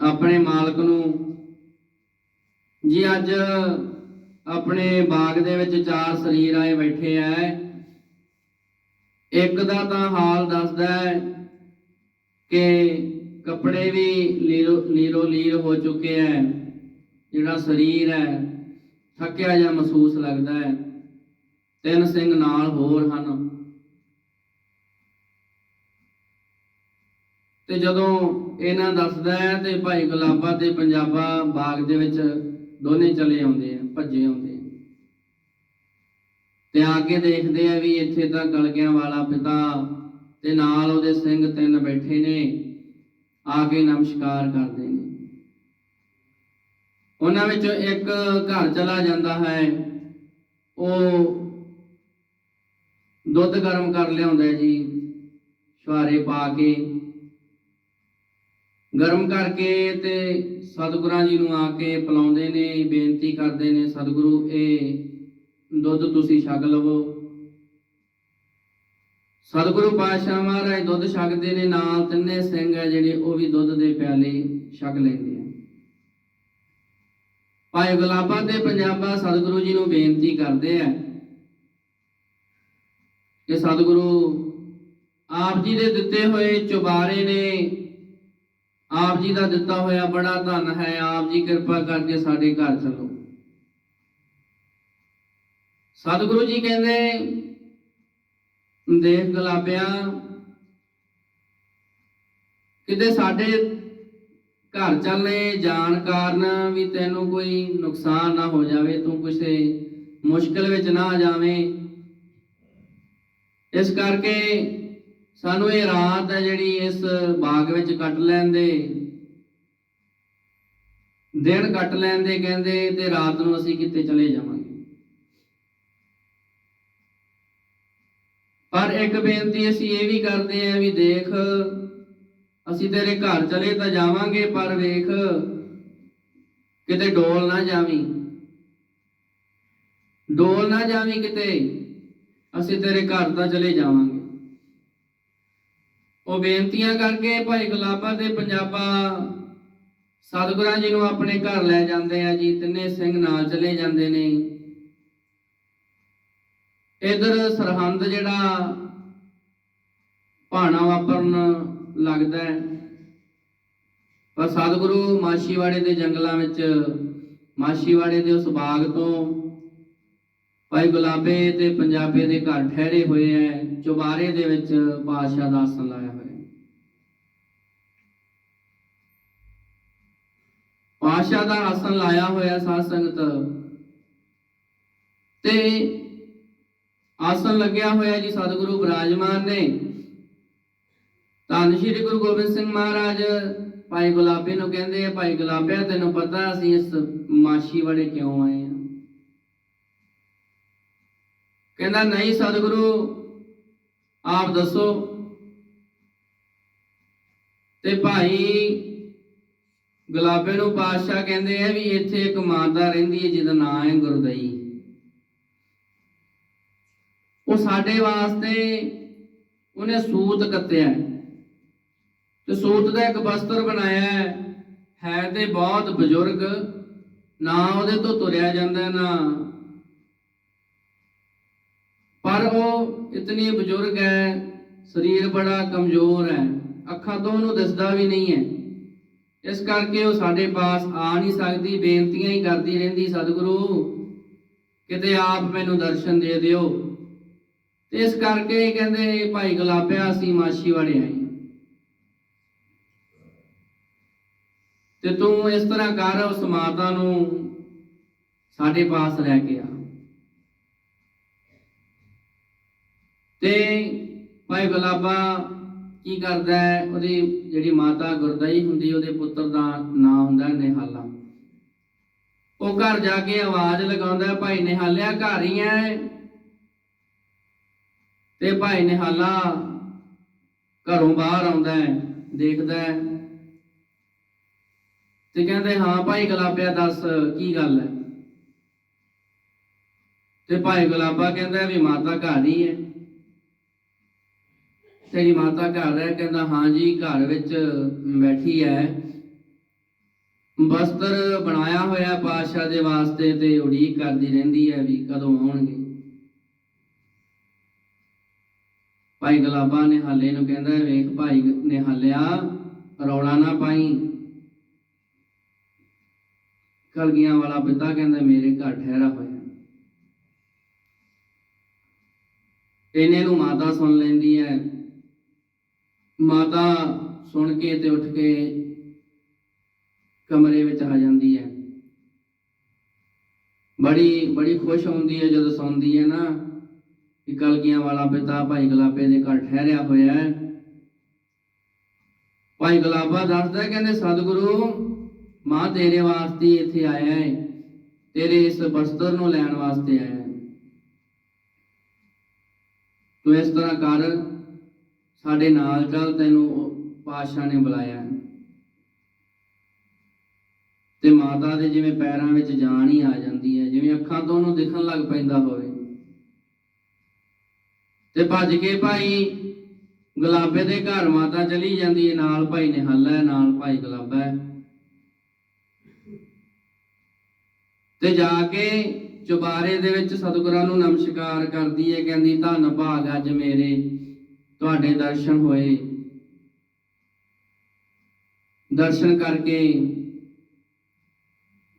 ਆਪਣੇ ਮਾਲਕ ਨੂੰ, ਜੀ ਅੱਜ ਆਪਣੇ ਬਾਗ ਦੇ ਵਿੱਚ ਚਾਰ ਸਰੀਰ ਆਏ ਬੈਠੇ ਐ ਇੱਕ ਦਾ ਤਾਂ ਹਾਲ ਦੱਸਦਾ ਹੈ ਕਿ ਕੱਪੜੇ ਵੀ ਲੀਰੋ ਲੀਰੋ ਲੀਰ ਹੋ ਚੁੱਕੇ ਹੈ ਜਿਹੜਾ ਸਰੀਰ ਹੈ ਥੱਕਿਆ ਜਾਂ ਮਹਿਸੂਸ ਲੱਗਦਾ ਹੈ ਤਿੰਨ ਸਿੰਘ ਨਾਲ ਹੋਰ ਹਨ। ਤੇ ਜਦੋਂ ਇਹਨਾਂ ਦੱਸਦਾ ਹੈ ਤੇ ਭਾਈ ਗੁਲਾਬਾ ਤੇ ਪੰਜਾਬਾ ਬਾਗ ਦੇ ਵਿੱਚ ਦੋਨੇ ਚਲੇ ਆਉਂਦੇ ਆ ਭੱਜੇ ਆਉਂਦੇ ਆ ਤੇ ਆ ਕੇ ਦੇਖਦੇ ਆ ਵੀ ਇੱਥੇ ਤਾਂ ਗਲਗਿਆਂ ਵਾਲਾ ਪਿਤਾ ਤੇ ਨਾਲ ਉਹਦੇ ਸਿੰਘ ਤਿੰਨ ਬੈਠੇ ਨੇ ਆ ਕੇ ਨਮਸਕਾਰ ਕਰਦੇ ਨੇ। ਉਹਨਾਂ ਵਿੱਚੋਂ ਇੱਕ ਘਰ ਚਲਾ ਜਾਂਦਾ ਹੈ। ਉਹ ਦੁੱਧ ਗਰਮ ਕਰ ਲਿਆਉਂਦਾ ਜੀ ਛੁਹਾਰੇ ਪਾ ਕੇ। ਗਰਮ ਕਰਕੇ ਤੇ ਸਤਿਗੁਰਾਂ ਜੀ ਨੂੰ ਆ ਕੇ ਪਿਲਾਉਂਦੇ ਨੇ, ਬੇਨਤੀ ਕਰਦੇ ਨੇ, ਸਤਿਗੁਰੂ, ਇਹ ਦੁੱਧ ਤੁਸੀਂ ਛਕ ਲਵੋ। ਸਤਿਗੁਰੂ ਪਾਤਸ਼ਾਹ ਮਹਾਰਾਜ ਦੁੱਧ ਛਕਦੇ ਨੇ, ਨਾਲ ਤਿੰਨੇ ਸਿੰਘ ਹੈ ਜਿਹੜੇ, ਉਹ ਵੀ ਦੁੱਧ ਦੇ ਪਿਆਲੇ ਛਕ ਲੈਂਦੇ ਆ। ਭਾਈ ਗੁਲਾਬਾ ਤੇ ਪੰਜਾਬਾ ਸਤਿਗੁਰੂ ਜੀ ਨੂੰ ਬੇਨਤੀ ਕਰਦੇ ਆ ਕਿ ਸਤਿਗੁਰੂ ਆਪ ਜੀ ਦੇ ਦਿੱਤੇ ਹੋਏ ਚੁਬਾਰੇ ਨੇ, ਆਪ ਜੀ ਦਾ ਦਿੱਤਾ ਹੋਇਆ ਬੜਾ ਧਨ ਹੈ, ਆਪ ਜੀ ਕਿਰਪਾ ਕਰਕੇ ਸਾਡੇ ਘਰ ਚਲੋ। ਸਤਿਗੁਰੂ ਜੀ ਕਹਿੰਦੇ ਦੇਖ ਗਲਾਬਿਆ, ਕਿਤੇ ਸਾਡੇ ਘਰ ਚੱਲਣੇ ਜਾਣ ਕਾਰਨ ਵੀ ਤੈਨੂੰ ਕੋਈ ਨੁਕਸਾਨ ਨਾ ਹੋ ਜਾਵੇ, ਤੂੰ ਕਿਸੇ ਮੁਸ਼ਕਲ ਵਿੱਚ ਨਾ ਆ ਜਾਵੇਂ। ਇਸ ਕਰਕੇ ਸਾਨੂੰ ਇਹ ਰਾਤ ਹੈ ਜਿਹੜੀ ਇਸ ਬਾਗ ਵਿੱਚ ਕੱਟ ਲੈਂਦੇ। ਦਿਨ ਕੱਟ ਲੈਂਦੇ, ਕਹਿੰਦੇ, ਤੇ ਰਾਤ ਨੂੰ ਅਸੀਂ ਕਿਤੇ ਚਲੇ ਜਾਵਾਂਗੇ। ਪਰ ਇੱਕ ਬੇਨਤੀ ਅਸੀਂ ਇਹ ਵੀ ਕਰਦੇ ਆਂ ਵੀ ਦੇਖ, ਅਸੀਂ ਤੇਰੇ ਘਰ ਚਲੇ ਤਾਂ ਜਾਵਾਂਗੇ, ਪਰ ਵੇਖ, ਕਿਤੇ ਡੋਲ ਨਾ ਜਾਵੀਂ। ਡੋਲ ਨਾ ਜਾਵੀਂ ਕਿਤੇ, ਅਸੀਂ ਤੇਰੇ ਘਰ ਤਾਂ ਚਲੇ ਜਾਵਾਂਗੇ। ਉਹ ਬੇਨਤੀਆਂ ਕਰਕੇ ਭਾਈ ਗੁਲਾਬਾ ਤੇ ਪੰਜਾਬਾ ਸਤਿਗੁਰਾਂ ਜੀ ਨੂੰ ਆਪਣੇ ਘਰ ਲੈ ਜਾਂਦੇ ਆ ਜੀ, ਤਿੰਨੇ ਸਿੰਘ ਨਾਲ ਚਲੇ ਜਾਂਦੇ ਨੇ। ਇਧਰ ਸਰਹੰਦ ਜਿਹੜਾ ਭਾਣਾ ਵਾਪਰਨ ਲੱਗਦਾ ਹੈ, ਪਰ ਸਤਿਗੁਰੂ ਮਾਸ਼ੀਵਾੜੇ ਦੇ ਜੰਗਲਾਂ ਵਿੱਚ ਮਾਸ਼ੀਵਾੜੇ ਦੇ ਉਸ ਬਾਗ ਤੋਂ ਭਾਈ ਗੁਲਾਬੇ ਤੇ ਪੰਜਾਬੇ ਦੇ ਘਰ ਠਹਿਰੇ ਹੋਏ ਐ ਚੁਬਾਰੇ ਦੇ ਵਿੱਚ ਪਾਤਸ਼ਾਹ ਦਾ ਆਸਣ ਲਾਇਆ ਹੋਇਆ ਹੈ। ਪਾਤਸ਼ਾਹ ਦਾ ਆਸਣ ਲਾਇਆ ਹੋਇਆ ਸਾਧ ਸੰਗਤ ਤੇ ਆਸਣ ਲੱਗਿਆ ਹੋਇਆ ਜੀ ਸਤਿਗੁਰੂ ਬਰਾਜਮਾਨ ਨੇ। ਧੰਨ ਸ਼੍ਰੀ ਗੁਰੂ ਗੋਬਿੰਦ ਸਿੰਘ ਮਹਾਰਾਜ, ਭਾਈ ਗੁਲਾਬੇ ਨੂੰ ਕਹਿੰਦੇ ਆ, ਭਾਈ ਗੁਲਾਬਿਆ, ਤੈਨੂੰ ਪਤਾ ਅਸੀਂ ਇਸ ਮਾਸ਼ੀ ਵਾਲੇ ਕਿਉਂ ਆਏ ਆ? ਕਹਿੰਦਾ, ਨਹੀਂ ਸਤਿਗੁਰੂ, ਆਪ ਦੱਸੋ। ਤੇ ਭਾਈ ਗੁਲਾਬੇ ਨੂੰ ਪਾਤਸ਼ਾਹ ਕਹਿੰਦੇ ਆ ਵੀ ਇੱਥੇ ਇੱਕ ਮਾਤਾ ਰਹਿੰਦੀ ਹੈ ਜਿਹਦਾ ਨਾਮ ਹੈ ਗੁਰਦਈ। ਉਹ ਸਾਡੇ ਵਾਸਤੇ ਉਹਨੇ ਸੂਤ ਕੱਤਿਆ ਤੇ ਸੂਤ ਦਾ ਇੱਕ ਵਸਤਰ ਬਣਾਇਆ ਹੈ ਤੇ ਬਹੁਤ ਬਜ਼ੁਰਗ, ਨਾ ਉਹਦੇ ਤੋਂ ਤੁਰਿਆ ਜਾਂਦਾ ਨਾ। ਪਰ ਉਹ ਇਤਨੀ ਬਜ਼ੁਰਗ ਹੈ, ਸਰੀਰ ਬੜਾ ਕਮਜ਼ੋਰ ਹੈ। ਅੱਖਾਂ ਤੋਂ ਉਹਨੂੰ ਦਿਸਦਾ ਵੀ ਨਹੀਂ ਹੈ। ਇਸ ਕਰਕੇ ਉਹ ਸਾਡੇ ਪਾਸ ਆ ਨਹੀਂ ਸਕਦੀ, ਬੇਨਤੀਆਂ ਹੀ ਕਰਦੀ ਰਹਿੰਦੀ, ਸਤਿਗੁਰੂ, ਕਿਤੇ ਆਪ ਮੈਨੂੰ ਦਰਸ਼ਨ ਦੇ ਦਿਓ। ਤੇ ਇਸ ਕਰਕੇ ਕਹਿੰਦੇ ਭਾਈ ਗੁਲਾਬਿਆ ਅਸੀਂ ਮਾਛੀ ਵਾਲੇ ਆਏ। ਤੇ ਤੂੰ ਇਸ ਤਰ੍ਹਾਂ ਕਰ, ਉਸ ਮਾਤਾ ਨੂੰ ਸਾਡੇ ਪਾਸ ਲੈ ਕੇ ਆ। ਤੇ ਭਾਈ ਗੁਲਾਬਾ ਕੀ ਕਰਦਾ ਹੈ? ਉਹਦੀ ਜਿਹੜੀ ਮਾਤਾ ਗੁਰਦਈ ਹੁੰਦੀ, ਉਹਦੇ ਪੁੱਤਰ ਦਾ ਨਾਮ ਹੁੰਦਾ ਨਿਹਾਲਾ। ਉਹ ਘਰ ਜਾ ਕੇ ਆਵਾਜ਼ ਲਗਾਉਂਦਾ ਭਾਈ ਨਿਹਾਲਿਆ ਘਰ ਹੀ ਹੈ ਤੇ ਭਾਈ ਨਿਹਾਲਾ ਘਰੋਂ ਬਾਹਰ ਆਉਂਦਾ ਹੈ, ਦੇਖਦਾ ਹੈ। ਤੇ ਕਹਿੰਦੇ, ਹਾਂ ਭਾਈ ਗੁਲਾਬਿਆ, ਦੱਸ ਕੀ ਗੱਲ ਹੈ? ਤੇ ਭਾਈ ਗੁਲਾਬਾ ਕਹਿੰਦਾ, ਵੀ ਮਾਤਾ ਘਰ ਹੀ ਹੈ। ਤੇਰੀ ਮਾਤਾ ਘਰ ਹੈ। ਕਹਿੰਦਾ, ਹਾਂ ਜੀ, ਘਰ ਵਿੱਚ ਬੈਠੀ ਹੈ। ਬਸਤਰ ਬਣਾਇਆ ਹੋਇਆ ਪਾਤਸ਼ਾਹ ਦੇ ਵਾਸਤੇ ਤੇ ਉਡੀਕ ਕਰਦੀ ਰਹਿੰਦੀ ਹੈ ਵੀ ਕਦੋਂ ਆਉਣਗੇ। ਭਾਈ ਗਲਾਬਾ ਨਿਹਾਲੇ ਨੂੰ ਕਹਿੰਦਾ, ਵੇਖ ਭਾਈ ਨਿਹਾਲਿਆ ਰੌਲਾ ਨਾ ਪਾਈ। ਕਲਗੀਆਂ ਵਾਲਾ ਪਿਤਾ ਕਹਿੰਦਾ, ਮੇਰੇ ਘਰ ਠਹਿਰਾ ਹੋਇਆ ਇਹਨੇ ਨੂੰ ਮਾਤਾ ਸੁਣ ਲੈਂਦੀ ਹੈ। ਮਾਤਾ ਸੁਣ ਕੇ ਤੇ ਉੱਠ ਕੇ ਕਮਰੇ ਵਿੱਚ ਆ ਜਾਂਦੀ ਹੈ। ਬੜੀ ਬੜੀ ਖੁਸ਼ ਹੁੰਦੀ ਹੈ ਜਦੋਂ ਸੌਂਦੀ ਹੈ ਨਾ। ਕਿ ਕਲਗੀਆਂ ਵਾਲਾ ਪਿਤਾ ਭਾਈ ਗੁਲਾਬੇ ਦੇ ਘਰ ਠਹਿਰਿਆ ਹੋਇਆ ਹੈ। ਭਾਈ ਗੁਲਾਬਾ ਦੱਸਦਾ ਕਹਿੰਦੇ, ਸਤਿਗੁਰੂ, ਮਾਂ ਤੇਰੇ ਵਾਸਤੇ ਇੱਥੇ ਆਇਆ ਹੈ। ਤੇਰੇ ਇਸ ਬਸਤਰ ਨੂੰ ਲੈਣ ਵਾਸਤੇ ਆਇਆ ਹੈ। ਤੂੰ ਇਸ ਤਰ੍ਹਾਂ ਕਰ, ਸਾਡੇ ਨਾਲ ਚੱਲ, ਤੈਨੂੰ ਉਹ ਪਾਤਸ਼ਾਹ ਨੇ ਬੁਲਾਇਆ ਹੈ। ਤੇ ਮਾਤਾ ਦੇ ਜਿਵੇਂ ਪੈਰਾਂ ਵਿੱਚ ਜਾਨ ਹੀ ਆ ਜਾਂਦੀ ਹੈ, ਜਿਵੇਂ ਅੱਖਾਂ ਤੋਂ ਉਹਨੂੰ ਦਿਖਣ ਲੱਗ ਪੈਂਦਾ ਹੋਵੇ। ਤੇ ਭੱਜ ਕੇ ਭਾਈ ਗੁਲਾਬੇ ਦੇ ਘਰ ਮਾਤਾ ਚਲੀ ਜਾਂਦੀ ਹੈ ਨਾਲ ਭਾਈ ਨਿਹਾਲਾ ਹੈ ਨਾਲ ਭਾਈ ਗੁਲਾਬਾ ਹੈ ਤੇ ਜਾ ਕੇ ਚੁਬਾਰੇ ਦੇ ਵਿੱਚ ਸਤਿਗੁਰਾਂ ਨੂੰ ਨਮਸਕਾਰ ਕਰਦੀ ਹੈ ਕਹਿੰਦੀ, ਧੰਨ ਭਾਗ ਅੱਜ ਮੇਰੇ ਤੁਹਾਡੇ ਦਰਸ਼ਨ ਹੋਏ। ਦਰਸ਼ਨ ਕਰਕੇ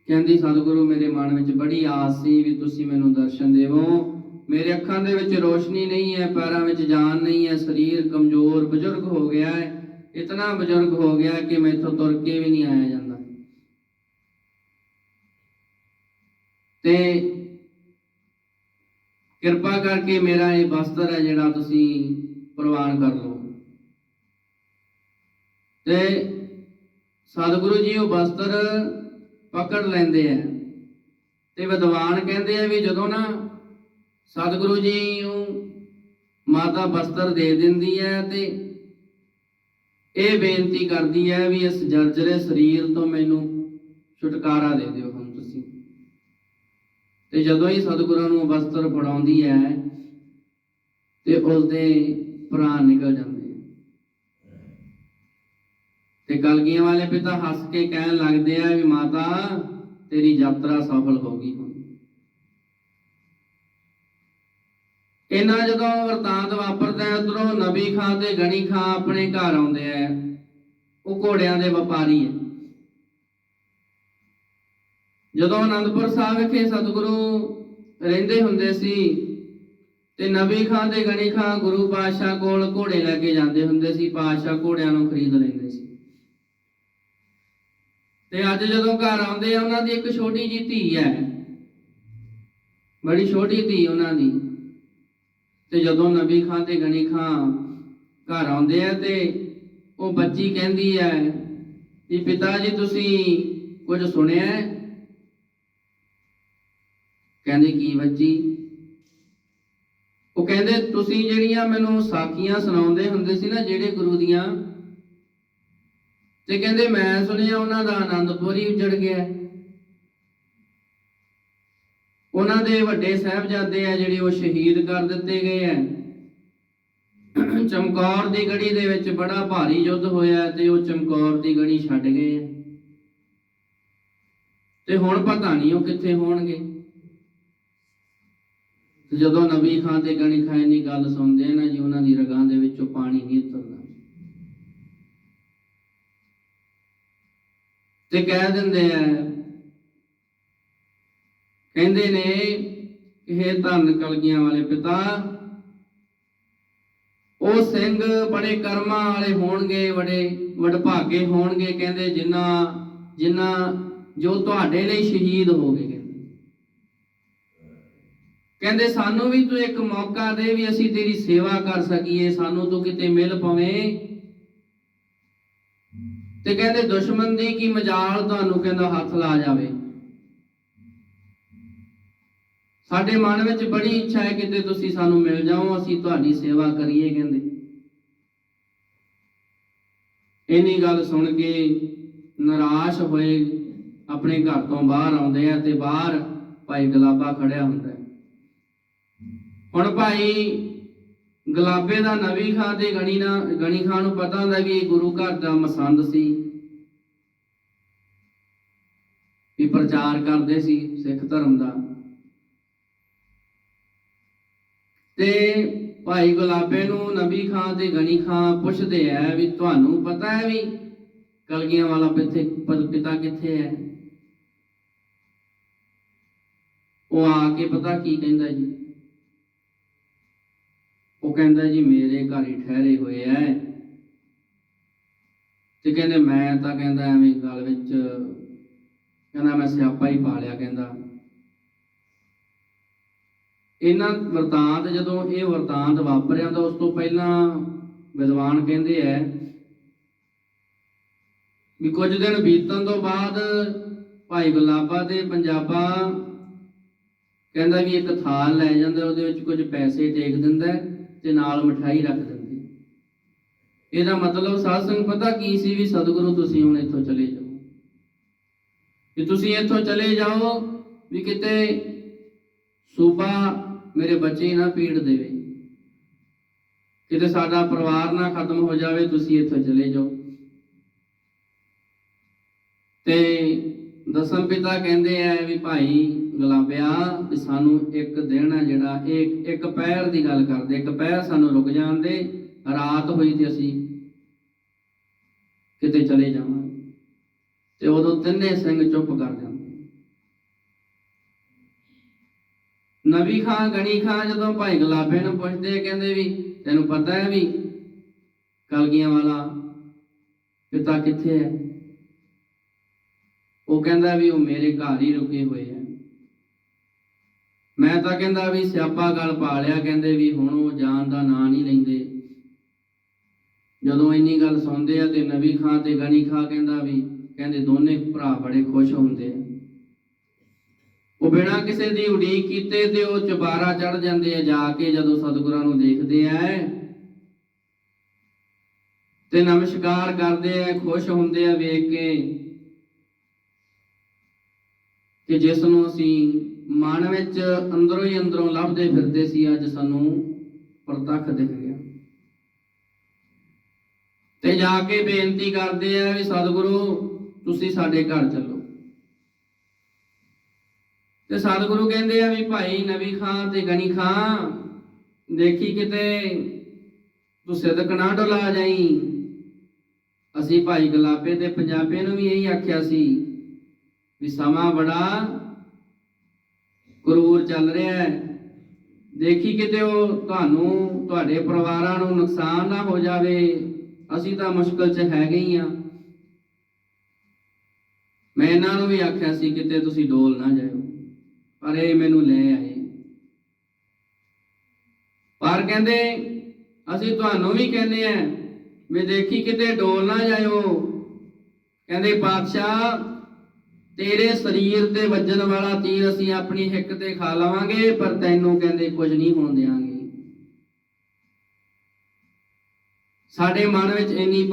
ਕਹਿੰਦੀ, ਸਤਿਗੁਰੂ, ਮੇਰੇ ਮਨ ਵਿੱਚ ਬੜੀ ਆਸ ਸੀ ਵੀ ਤੁਸੀਂ ਮੈਨੂੰ ਦਰਸ਼ਨ ਦੇਵੋ। ਮੇਰੇ ਅੱਖਾਂ ਦੇ ਵਿੱਚ ਰੋਸ਼ਨੀ ਨਹੀਂ ਹੈ, ਪੈਰਾਂ ਵਿੱਚ ਜਾਨ ਨਹੀਂ ਹੈ, ਸਰੀਰ ਕਮਜ਼ੋਰ ਬਜ਼ੁਰਗ ਹੋ ਗਿਆ ਹੈ। ਇਤਨਾ ਬਜ਼ੁਰਗ ਹੋ ਗਿਆ ਕਿ ਮੈਥੋਂ ਤੁਰ ਕੇ ਵੀ ਨਹੀਂ ਆਇਆ ਜਾਂਦਾ। ਤੇ ਕਿਰਪਾ ਕਰਕੇ ਮੇਰਾ ਇਹ ਬਸਤਰ ਹੈ ਜਿਹੜਾ ਤੁਸੀਂ ਪ੍ਰਵਾਨ ਕਰ ਲਓ। ਤੇ ਸਤਿਗੁਰੂ ਜੀ ਉਹ ਬਸਤਰ ਪਕੜ ਲੈਂਦੇ ਆ ਤੇ ਵਿਦਵਾਨ ਕਹਿੰਦੇ ਆ ਵੀ ਜਦੋਂ ਨਾ ਸਤਿਗੁਰੂ ਜੀ ਨੂੰ ਮਾਤਾ ਬਸਤਰ ਦੇ ਦਿੰਦੀ ਹੈ ਤੇ ਇਹ ਬੇਨਤੀ ਕਰਦੀ ਹੈ ਵੀ ਇਸ ਜਰਜਰੇ ਸਰੀਰ ਤੋਂ ਮੈਨੂੰ ਛੁਟਕਾਰਾ ਦੇ ਦਿਓ ਹੁਣ ਤੁਸੀਂ। ਤੇ ਜਦੋਂ ਹੀ ਸਤਿਗੁਰਾਂ ਨੂੰ ਬਸਤਰ ਫੜਾਉਂਦੀ ਹੈ ਤੇ ਉਸਦੇ ਪ੍ਰਾਣ ਨਿਕਲ ਜਾਂਦੇ ਆ। ਤੇ ਕਲਗੀਆਂ ਵਾਲੇ ਪਿਤਾ ਹੱਸ ਕੇ ਕਹਿਣ ਲੱਗਦੇ ਆ ਵੀ ਮਾਤਾ, ਤੇਰੀ ਯਾਤਰਾ ਸਫਲ ਹੋ ਗਈ ਹੁਣ। ਇਹਨਾਂ ਜਦੋਂ ਵਰਤਾਂਤ ਵਾਪਰਦਾ ਹੈ, ਉਧਰੋਂ ਨਬੀ ਖਾਂ ਤੇ ਗਣੀ ਖਾਂ ਆਪਣੇ ਘਰ ਆਉਂਦੇ ਆ ਉਹ ਘੋੜਿਆਂ ਦੇ ਵਪਾਰੀ ਹੈ। ਜਦੋਂ ਅਨੰਦਪੁਰ ਸਾਹਿਬ ਵਿਖੇ ਸਤਿਗੁਰੂ ਰਹਿੰਦੇ ਹੁੰਦੇ ਸੀ ਤੇ ਨਬੀ ਖਾਂ ਤੇ ਗਣੀ ਖਾਂ ਗੁਰੂ ਪਾਤਸ਼ਾਹ ਕੋਲ ਘੋੜੇ ਲੈ ਕੇ ਜਾਂਦੇ ਹੁੰਦੇ ਸੀ, ਪਾਤਸ਼ਾਹ ਘੋੜਿਆਂ ਨੂੰ ਖਰੀਦ ਲੈਂਦੇ ਸੀ। ਤੇ ਅੱਜ ਜਦੋਂ ਘਰ ਆਉਂਦੇ ਆ, ਉਹਨਾਂ ਦੀ ਇੱਕ ਛੋਟੀ ਜੀ ਧੀ ਹੈ। ਬੜੀ ਛੋਟੀ ਧੀ ਉਹਨਾਂ ਦੀ। ਤੇ ਜਦੋਂ ਨਬੀ ਖਾਂ ਤੇ ਗਣੀ ਖਾਂ ਘਰ ਆਉਂਦੇ ਆ ਤੇ ਉਹ ਬੱਚੀ ਕਹਿੰਦੀ ਹੈ ਕਿ ਪਿਤਾ ਜੀ ਤੁਸੀਂ ਕੁਝ ਸੁਣਿਆ ਕਹਿੰਦੇ, ਕੀ ਬੱਚੀ? ਉਹ ਕਹਿੰਦੇ, ਤੁਸੀਂ ਜਿਹੜੀਆਂ ਮੈਨੂੰ ਸਾਖੀਆਂ ਸੁਣਾਉਂਦੇ ਹੁੰਦੇ ਸੀ ਨਾ ਜਿਹੜੇ ਗੁਰੂ ਦੀਆਂ? ਤੇ ਕਹਿੰਦੇ, ਮੈਂ ਸੁਣਿਆ ਉਹਨਾਂ ਦਾ ਆਨੰਦਪੁਰ ਹੀ ਉਜੜ ਗਿਆ ਉਹਨਾਂ ਦੇ ਵੱਡੇ ਸਾਹਿਬਜ਼ਾਦੇ ਆ ਜਿਹੜੇ ਉਹ ਸ਼ਹੀਦ ਕਰ ਦਿੱਤੇ ਗਏ ਆ। ਚਮਕੌਰ ਦੀ ਗੜੀ ਦੇ ਵਿੱਚ ਬੜਾ ਭਾਰੀ ਯੁੱਧ ਹੋਇਆ ਤੇ ਉਹ ਚਮਕੌਰ ਦੀ ਗੜੀ ਛੱਡ ਗਏ ਆ। ਤੇ ਹੁਣ ਪਤਾ ਨਹੀਂ ਉਹ ਕਿੱਥੇ ਹੋਣਗੇ। ਤੇ ਜਦੋਂ ਨਬੀ ਖਾਨ ਤੇ ਗਣੀ ਖਾਨ ਦੀ ਗੱਲ ਸੁਣਦੇ ਆ ਨਾ ਜੀ, ਉਹਨਾਂ ਦੀ ਰਗਾਂ ਦੇ ਵਿੱਚੋਂ ਪਾਣੀ ਨਹੀਂ ਉਤਰਦਾ। ਤੇ ਕਹਿ ਦਿੰਦੇ ਆ ਕਹਿੰਦੇ ਨੇ, ਇਹ ਧੰਨ ਕਲਗੀਆਂ ਵਾਲੇ ਪਿਤਾ, ਉਹ ਸਿੰਘ ਬੜੇ ਕਰਮਾਂ ਵਾਲੇ ਹੋਣਗੇ, ਬੜੇ ਵਡਭਾਗੇ ਹੋਣਗੇ, ਕਹਿੰਦੇ ਜਿਨ੍ਹਾਂ ਜਿਨ੍ਹਾਂ ਜੋ ਤੁਹਾਡੇ ਲਈ ਸ਼ਹੀਦ ਹੋ ਗਏ, ਕਹਿੰਦੇ। ਕਹਿੰਦੇ, ਸਾਨੂੰ ਵੀ ਤੂੰ ਇੱਕ ਮੌਕਾ ਦੇ ਵੀ ਅਸੀਂ ਤੇਰੀ ਸੇਵਾ ਕਰ ਸਕੀਏ, ਸਾਨੂੰ ਤੂੰ ਕਿਤੇ ਮਿਲ ਪਵੇਂ ਤੇ ਕਹਿੰਦੇ, ਦੁਸ਼ਮਣ ਦੀ ਕੀ ਮਜਾਲ ਤੁਹਾਨੂੰ ਕਹਿੰਦਾ ਹੱਥ ਲਾ ਜਾਵੇ ਸਾਡੇ ਮਨ ਵਿੱਚ ਬੜੀ ਇੱਛਾ ਹੈ ਕਿਤੇ ਤੁਸੀਂ ਸਾਨੂੰ ਮਿਲ ਜਾਓ, ਅਸੀਂ ਤੁਹਾਡੀ ਸੇਵਾ ਕਰੀਏ, ਕਹਿੰਦੇ। ਇੰਨੀ ਗੱਲ ਸੁਣ ਕੇ ਨਿਰਾਸ਼ ਹੋਏ, ਆਪਣੇ ਘਰ ਤੋਂ ਬਾਹਰ ਆਉਂਦੇ ਆ ਤੇ ਬਾਹਰ ਭਾਈ ਗਲਾਬਾ ਖੜਿਆ ਹੁੰਦਾ ਹੁਣ ਭਾਈ ਗਲਾਬੇ ਦਾ ਨਵੀ ਖਾਂ ਤੇ ਗਣੀ ਨਾ, ਗਣੀ ਖਾਂ ਨੂੰ ਪਤਾ ਹੁੰਦਾ ਵੀ ਇਹ ਗੁਰੂ ਘਰ ਦਾ ਮਸੰਦ ਸੀ। ਵੀ ਪ੍ਰਚਾਰ ਕਰਦੇ ਸੀ ਸਿੱਖ ਧਰਮ ਦਾ। ਤੇ ਭਾਈ ਗੁਲਾਬੇ ਨੂੰ ਨਬੀ ਖਾਂ ਤੇ ਗਣੀ ਖਾਂ ਪੁੱਛਦੇ ਆ ਵੀ ਤੁਹਾਨੂੰ ਪਤਾ ਹੈ ਵੀ ਕਲਗੀਆਂ ਵਾਲਾ ਪਿੱਥੇ ਪਿਤਾ ਕਿੱਥੇ ਹੈ ਉਹ ਆ ਕੇ ਪਤਾ ਕੀ ਕਹਿੰਦਾ ਜੀ? ਉਹ ਕਹਿੰਦਾ ਜੀ, ਮੇਰੇ ਘਰ ਹੀ ਠਹਿਰੇ ਹੋਏ ਐ। ਤੇ ਕਹਿੰਦੇ ਮੈਂ ਤਾਂ ਕਹਿੰਦਾ ਐਵੇਂ ਗੱਲ ਵਿੱਚ, ਕਹਿੰਦਾ ਮੈਂ ਸਿਆਪਾ ਹੀ ਪਾ ਲਿਆ ਕਹਿੰਦਾ। ਇਹਨਾਂ ਵਰਤਾਂਤ, ਜਦੋਂ ਇਹ ਵਰਤਾਂਤ ਵਾਪਰਿਆ ਤਾਂ ਉਸ ਤੋਂ ਪਹਿਲਾਂ ਵਿਦਵਾਨ ਕਹਿੰਦੇ ਐ ਵੀ ਕੁਝ ਦਿਨ ਬੀਤਣ ਤੋਂ ਬਾਅਦ ਭਾਈ ਗੁਲਾਬਾ ਤੇ ਪੰਜਾਬਾ ਕਹਿੰਦਾ ਵੀ ਇੱਕ ਥਾਲ ਲੈ ਜਾਂਦਾ, ਉਹਦੇ ਵਿੱਚ ਕੁਝ ਪੈਸੇ ਟੇਕ ਦਿੰਦਾ ਤੇ ਨਾਲ ਮਠਾਈ ਰੱਖ ਦਿੰਦੀ। ਇਹਦਾ ਮਤਲਬ ਸਾਧ ਸੰਗ ਪਤਾ ਕੀ ਸੀ ਵੀ ਸਤਿਗੁਰੂ ਤੁਸੀਂ ਹੁਣ ਇੱਥੋਂ ਚਲੇ ਜਾਓ। ਕਿ ਤੁਸੀਂ ਇੱਥੋਂ ਚਲੇ ਜਾਓ ਵੀ ਕਿਤੇ ਸੂਬਾ ਮੇਰੇ ਬੱਚੇ ਨਾ ਪੀੜ ਦੇਵੇ। ਕਿਤੇ ਸਾਡਾ ਪਰਿਵਾਰ ਨਾ ਖਤਮ ਹੋ ਜਾਵੇ, ਤੁਸੀਂ ਇੱਥੋਂ ਚਲੇ ਜਾਓ। ਤੇ ਦਸਮ ਪਿਤਾ ਕਹਿੰਦੇ ਆ ਵੀ ਭਾਈ ਗੁਲਾਬਿਆ, ਵੀ ਸਾਨੂੰ ਇੱਕ ਦਿਨ ਆ ਜਿਹੜਾ ਇੱਕ ਇੱਕ ਪਹਿਰ ਦੀ ਗੱਲ ਕਰਦੇ, ਇੱਕ ਪਹਿਰ ਸਾਨੂੰ ਰੁਕ ਜਾਣ ਦੇ, ਰਾਤ ਹੋਈ ਤੇ ਅਸੀਂ ਕਿਤੇ ਚਲੇ ਜਾਵਾਂ ਤੇ ਉਦੋਂ ਤਿੰਨੇ ਸਿੰਘ ਚੁੱਪ ਕਰ ਜਾਂਦੇ ਨਬੀ ਖਾਂ, ਗਣੀ ਖਾਂ, ਜਦੋਂ ਭਾਈ ਗੁਲਾਬੇ ਨੂੰ ਪੁੱਛਦੇ ਕਹਿੰਦੇ ਵੀ ਤੈਨੂੰ ਪਤਾ ਹੈ ਵੀ ਕਲਗੀਆਂ ਵਾਲਾ ਪਿਤਾ ਕਿੱਥੇ ਹੈ? ਉਹ ਕਹਿੰਦਾ ਵੀ ਉਹ ਮੇਰੇ ਘਰ ਹੀ ਰੁਕੇ ਹੋਏ ਆ ਮੈਂ ਤਾਂ ਕਹਿੰਦਾ ਵੀ ਸਿਆਪਾ ਗੱਲ ਪਾ ਲਿਆ, ਕਹਿੰਦੇ ਵੀ ਹੁਣ ਉਹ ਜਾਨ ਦਾ ਨਾਂ ਨਹੀਂ ਲੈਂਦੇ। ਜਦੋਂ ਇੰਨੀ ਗੱਲ ਸੁਣਦੇ ਆ ਤੇ ਨਬੀ ਖਾਂ ਤੇ ਗਣੀ ਖਾਂ ਕਹਿੰਦਾ ਵੀ, ਕਹਿੰਦੇ ਦੋਨੇ ਭਰਾ ਬੜੇ ਖੁਸ਼ ਹੁੰਦੇ ਆ। ਉਹ ਬਿਨਾਂ ਕਿਸੇ ਦੀ ਉਡੀਕ ਕੀਤੇ ਤੇ ਉਹ ਚੁਬਾਰਾ ਚੜ ਜਾਂਦੇ ਆ ਜਾ ਕੇ ਜਦੋਂ ਸਤਿਗੁਰਾਂ ਨੂੰ ਦੇਖਦੇ ਆ। ਤੇ ਨਮਸਕਾਰ ਕਰਦੇ ਆ, ਖੁਸ਼ ਹੁੰਦੇ ਆ ਵੇਖ ਕੇ ਕਿ ਜਿਸ ਨੂੰ ਅਸੀਂ ਮਨ ਵਿੱਚ ਅੰਦਰੋਂ ਹੀ ਅੰਦਰੋਂ ਲੱਭਦੇ ਫਿਰਦੇ ਸੀ, ਅੱਜ ਸਾਨੂੰ ਪ੍ਰਤੱਖ ਦਿਖ ਗਿਆ। ਤੇ ਜਾ ਕੇ ਬੇਨਤੀ ਕਰਦੇ ਆ ਵੀ ਸਤਿਗੁਰੂ, ਤੁਸੀਂ ਸਾਡੇ ਘਰ ਚੱਲੋ। ਤੇ ਸਤਿਗੁਰੂ ਕਹਿੰਦੇ ਆ ਵੀ ਭਾਈ ਨਬੀ ਖਾਂ ਤੇ ਗਣੀ ਖਾਂ, ਦੇਖੀ ਕਿਤੇ ਤੂੰ ਸਿਦਕ ਨਾ ਡੁਲਾ ਜਾਈ। ਅਸੀਂ ਭਾਈ ਗੁਲਾਬੇ ਤੇ ਪੰਜਾਬੇ ਨੂੰ ਵੀ ਇਹੀ ਆਖਿਆ ਸੀ ਵੀ ਸਮਾਂ ਬੜਾ ਕਰੂਰ ਚੱਲ ਰਿਹਾ ਹੈ। ਦੇਖੀ ਕਿਤੇ ਉਹ ਤੁਹਾਨੂੰ, ਤੁਹਾਡੇ ਪਰਿਵਾਰਾਂ ਨੂੰ ਨੁਕਸਾਨ ਨਾ ਹੋ ਜਾਵੇ, ਅਸੀਂ ਤਾਂ ਮੁਸ਼ਕਲ 'ਚ ਹੈਗੇ ਹੀ ਆ ਮੈਂ ਇਹਨਾਂ ਨੂੰ ਵੀ ਆਖਿਆ ਸੀ, ਕਿਤੇ ਤੁਸੀਂ ਡੋਲ ਨਾ ਜਾਇਓ। ਪਰ ਇਹ ਮੈਨੂੰ ਲੈ ਆਏ। ਪਰ ਕਹਿੰਦੇ, ਅਸੀਂ ਤੁਹਾਨੂੰ ਵੀ ਕਹਿੰਦੇ ਆ ਵੀ ਦੇਖੀ ਕਿਤੇ ਡੋਲ ਨਾ ਜਾਇਓ। ਕਹਿੰਦੇ, ਪਾਤਸ਼ਾਹ, ਤੇਰੇ ਸਰੀਰ ਤੇ ਵੱਜਣ ਵਾਲਾ ਤੀਰ ਅਸੀਂ ਆਪਣੀ ਹਿੱਕ ਤੇ ਖਾ ਲਵਾਂਗੇ, ਪਰ ਤੈਨੂੰ ਕਹਿੰਦੇ ਕੁਝ ਨਹੀਂ ਹੋਣ ਦਿਆਂਗੇ। ਸਾਡੇ ਮਨ ਵਿੱਚ ਇੰਨੀ